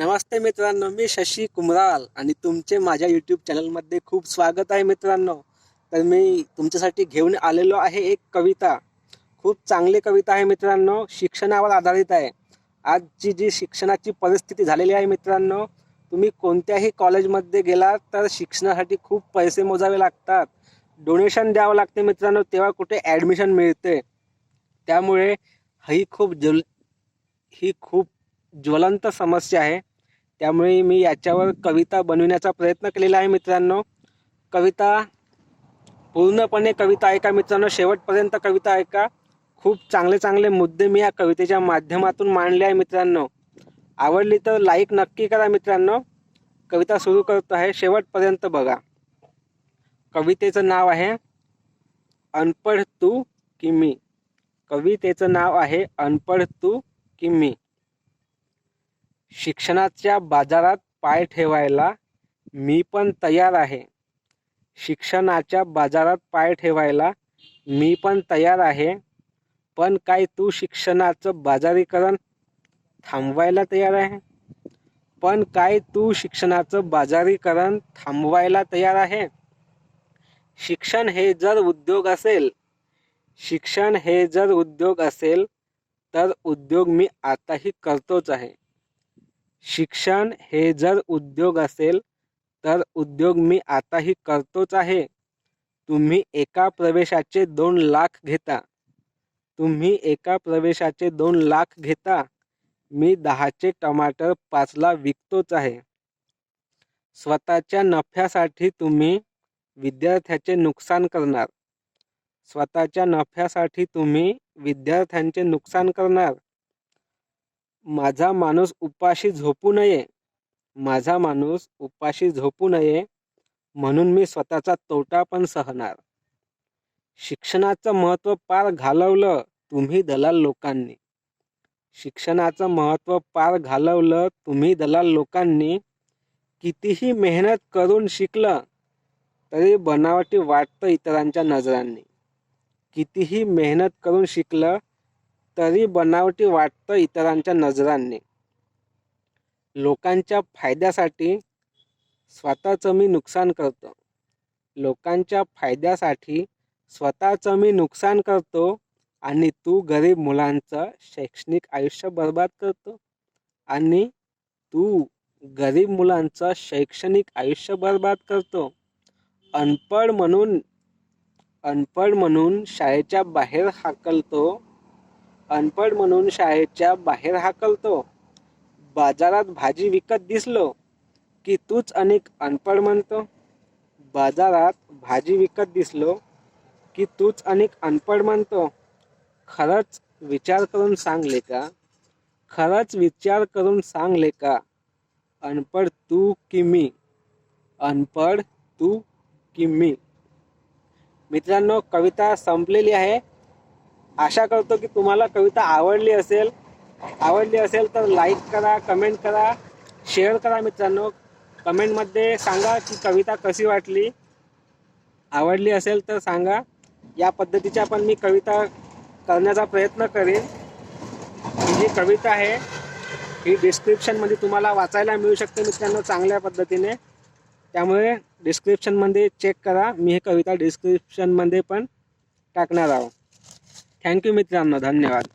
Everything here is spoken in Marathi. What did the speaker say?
नमस्ते मित्रांनो मी शशी कुमराल आणि तुमचे माझ्या यूट्यूब चॅनलमध्ये खूप स्वागत आहे मित्रांनो. तर मी तुमच्यासाठी घेऊन आलेलो आहे एक कविता. खूप चांगली कविता आहे मित्रांनो शिक्षणावर आधारित आहे. आजची जी शिक्षणाची परिस्थिती झालेली आहे मित्रांनो तुम्ही कोणत्याही कॉलेजमध्ये गेलात तर शिक्षणासाठी खूप पैसे मोजावे लागतात. डोनेशन द्यावं लागते मित्रांनो तेव्हा कुठे ॲडमिशन मिळते. त्यामुळे ही खूप जल ही खूप ज्वलंत समस्या आहे. त्यामुळे मी याच्यावर कविता बनविण्याचा प्रयत्न केलेला आहे मित्रांनो. कविता पूर्णपणे कविता ऐका मित्रांनो. शेवटपर्यंत कविता ऐका. खूप चांगले चांगले मुद्दे मी या कवितेच्या माध्यमातून मांडले आहे मित्रांनो. आवडली तर लाईक नक्की करा मित्रांनो. कविता सुरू करतो आहे. शेवटपर्यंत बघा. कवितेचं नाव आहे अनपढ तू की मी. कवितेचं नाव आहे अनपढ तू की मी. शिक्षणाच्या बाजारात पाय ठेवायला मी पण तयार आहे. शिक्षणाच्या बाजारात पाय ठेवायला मी पण तयार आहे. पण काय तू शिक्षणाचं बाजारीकरण थांबवायला तयार आहे? पण काय तू शिक्षणाचं बाजारीकरण थांबवायला तयार आहे? शिक्षण हे जर उद्योग असेल शिक्षण हे जर उद्योग असेल तर उद्योग मी आताही करतोच आहे. शिक्षण हे जर उद्योग असेल तर उद्योग मी आताही करतोच आहे. तुम्ही एका प्रवेशाचे दोन लाख घेता. तुम्ही एका प्रवेशाचे दोन लाख घेता. मी दहाचे टमाटर पाचला विकतोच आहे. स्वतःच्या नफ्यासाठी तुम्ही विद्यार्थ्याचे नुकसान करणार. स्वतःच्या नफ्यासाठी तुम्ही विद्यार्थ्यांचे नुकसान करणार. माझा माणूस उपाशी झोपू नये. माझा माणूस उपाशी झोपू नये म्हणून मी स्वतःचा तोटा पण सहणार. शिक्षणाचं महत्त्व पार घालवलं तुम्ही दलाल लोकांनी. शिक्षणाचं महत्त्व पार घालवलं तुम्ही दलाल लोकांनी. कितीही मेहनत करून शिकलं तरी बनावटी वाटतं इतरांच्या नजरांनी. कितीही मेहनत करून शिकलं तरी बनावटी वाटतं इतरांच्या नजरांनी? लोकांच्या फायद्यासाठी स्वतःचं मी नुकसान करतो. लोकांच्या फायद्यासाठी स्वतःचं मी नुकसान करतो आणि तू गरीब मुलांचं शैक्षणिक आयुष्य बर्बाद करतो. आणि तू गरीब मुलांचं शैक्षणिक आयुष्य बर्बाद करतो. अनपढ म्हणून अनपढ म्हणून शाळेच्या बाहेर हाकलतो अनपढ म्हणून शाळेच्या बाहेर हाकलतो. बाजारात भाजी विकत दिसलो की तूच अनेक अनपढ म्हणतो. बाजारात भाजी विकत दिसलो की तूच अनेक अनपढ म्हणतो. खरंच विचार करून सांगले का? खरंच विचार करून सांगले का? अनपढ तू की मी? अनपढ तू की मी? मित्रांनो कविता संपलेली आहे. आशा करतो की तुम्हाला कविता आवडली असेल आवडली असेल तर लाईक करा कमेंट करा शेअर करा मित्रांनो. कमेंटमध्ये सांगा की कविता कशी वाटली. आवडली असेल तर सांगा. या पद्धतीच्या पण मी कविता करण्याचा प्रयत्न करेन. ही जी कविता आहे ही डिस्क्रिप्शनमध्ये तुम्हाला वाचायला मिळू शकते मित्रांनो चांगल्या पद्धतीने. त्यामुळे डिस्क्रिप्शनमध्ये चेक करा. मी ही कविता डिस्क्रिप्शनमध्ये पण टाकणार आहोत थँक्यू मित्रांनो धन्यवाद.